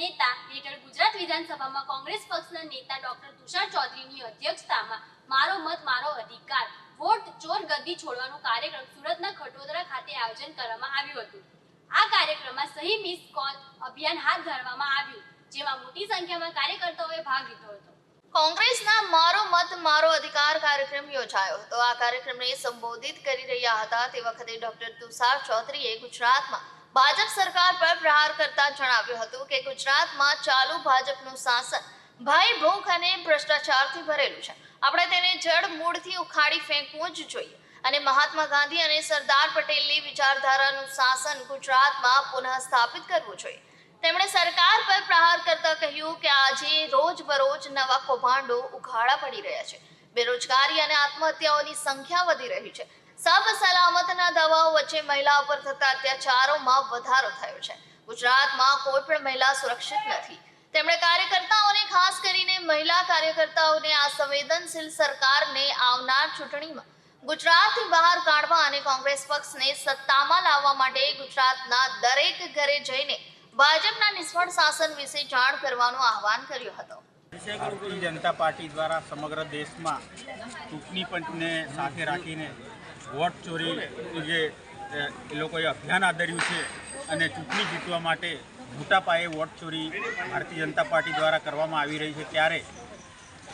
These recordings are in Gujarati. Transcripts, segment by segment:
નેતા હેઠળ ગુજરાત વિધાનસભામાં કોંગ્રેસ પક્ષના નેતા ડોક્ટર તુષાર ચૌધરીની અધ્યક્ષતામાં મારો મત, મારો અધિકાર, વોટ, ચોર, ગદ્દી છોડવાનો કાર્યક્રમ સુરતના ખટોદરા ખાતે આયોજન કરવામાં આવ્યું હતું. આ કાર્યક્રમમાં સહી મિસ કોલ અભિયાન હાથ ધરવામાં આવ્યું, જેમાં મોટી સંખ્યામાં કાર્યકર્તાઓએ ભાગ લીધો હતો. કોંગ્રેસના મારો મત, મારો અધિકાર કાર્યક્રમ યોજાયો હતો. આ કાર્યક્રમને સંબોધિત કરી રહ્યા હતા તે વખતે ડોક્ટર તુષાર ચૌધરીએ ગુજરાતમાં ભાજપ સરકાર પર પ્રહાર કરતા જણાવ્યું હતું કે ગુજરાતમાં ચાલુ ભાજપનું શાસન ભાઈ ભૂખ અને ભ્રષ્ટાચારથી ભરેલું છે. આપણે તેને જડ મૂળથી ઉખાડી ફેંકવું જ જોઈએ. અને મહાત્મા ગાંધી અને સરદાર પટેલની વિચારધારાનું શાસન ગુજરાતમાં પુનઃ સ્થાપિત કરવું જોઈએ. તેમણે સરકાર પર પ્રહાર કરતા કહ્યું કે આજે રોજબરોજ નવા કૌભાંડો ઉઘાડા પડી રહ્યા છે. બેરોજગારી અને આત્મહત્યાઓની સંખ્યા વધી રહી છે. સબ સલામતના દવાઓ વચ્ચે મહિલાઓ પર થતા અત્યાચારોમાં વધારો થયો છે. ગુજરાતમાં કોઈ પણ મહિલા સુરક્ષિત નથી. તેમણે કાર્યકર્તાઓને ખાસ કરીને મહિલા કાર્યકર્તાઓને આ સંવેદનશીલ સરકારને આવનાર ચૂંટણીમાં ગુજરાતથી બહાર કાઢવા અને કોંગ્રેસ પક્ષને સત્તામાં લાવવા માટે ગુજરાતના દરેક ઘરે જઈને ભાજપના નિષ્ફળ શાસન વિશે જાણ કરવાનું આહવાન કર્યું હતું. ભારતીય જનતા પાર્ટી દ્વારા સમગ્ર દેશમાં ચૂંટણી પંચને સાથે રાખીને વોટ ચોરી જે એ લોકોએ અભિયાન આદર્યું છે અને ચૂંટણી જીતવા માટે મોટા પાયે વોટ ચોરી ભારતીય જનતા પાર્ટી દ્વારા કરવામાં આવી રહી છે. ત્યારે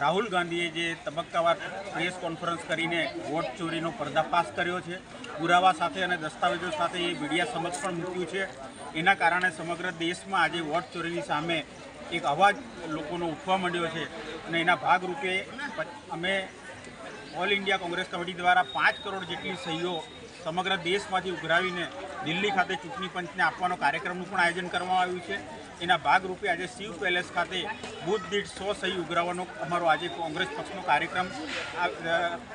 રાહુલ ગાંધીએ જે તબક્કાવાર પ્રેસ કોન્ફરન્સ કરીને વોટ ચોરીનો પર્દાફાશ કર્યો છે. પુરાવા સાથે અને દસ્તાવેજો સાથે એ મીડિયા સમક્ષ પણ મૂક્યું છે. એના કારણે સમગ્ર દેશમાં આજે વોટ ચોરીની સામે એક અવાજ લોકોનો ઉઠવા માંડ્યો છે અને એના ભાગરૂપે અમે ઓલ ઇન્ડિયા કોંગ્રેસ કમિટી દ્વારા પાંચ કરોડ જેટલી સહીઓ સમગ્ર દેશમાંથી ઉઘરાવીને દિલ્હી ખાતે ચૂંટણી પંચને આપવાનો કાર્યક્રમનું પણ આયોજન કરવામાં આવ્યું છે. એના ભાગરૂપે આજે શિવ પેલેસ ખાતે બુથ દીઠ સો સહી ઉઘરાવવાનો અમારો આજે કોંગ્રેસ પક્ષનો કાર્યક્રમ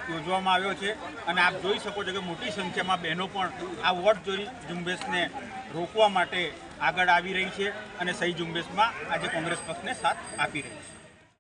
યોજવામાં આવ્યો છે. અને આપ જોઈ શકો છો કે મોટી સંખ્યામાં બહેનો પણ આ વોટ જોઈ ઝુંબેશને રોકવા માટે આગળ આવી રહી છે અને સહી ઝુંબેશમાં આજે કોંગ્રેસ પક્ષને સાથ આપી રહી છે.